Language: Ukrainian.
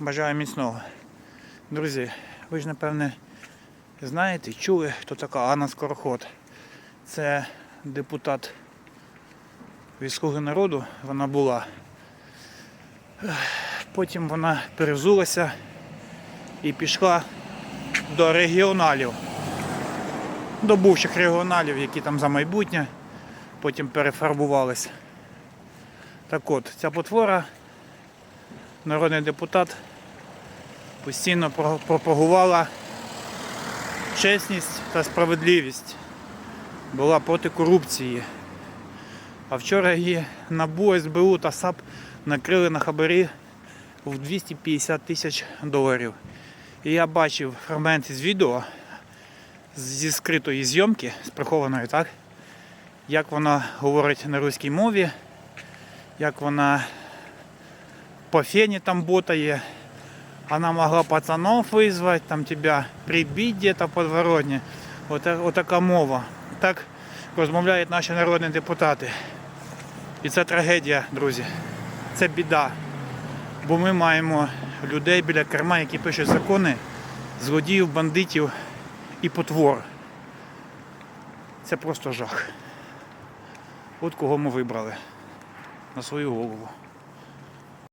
Бажаю міцного. Друзі, ви ж напевне знаєте, чули, хто така Анна Скороход. Це депутат Слуги народу, вона була. Потім вона перевзулася і пішла до регіоналів, до бувших регіоналів, які там за майбутнє, потім перефарбувалися. Так от, ця потвора, народний депутат, постійно пропагувала чесність та справедливість, була проти корупції. А вчора її НАБУ, СБУ та САП накрили на хабарі в 250 тисяч доларів. І я бачив фрагмент з відео зі скритої зйомки, з прихованої, так? Як вона говорить на руській мові, як вона по фені там ботає. Она могла пацанов вызвать, там тебя прибить где-то в подворотне. Вот, вот така мова. Так розмовляють наші народні депутати. І це трагедія, друзі. Це біда. Бо ми маємо людей біля керма, які пишуть закони, злодіїв, бандитів і потвор. Це просто жах. От кого ми вибрали на свою голову.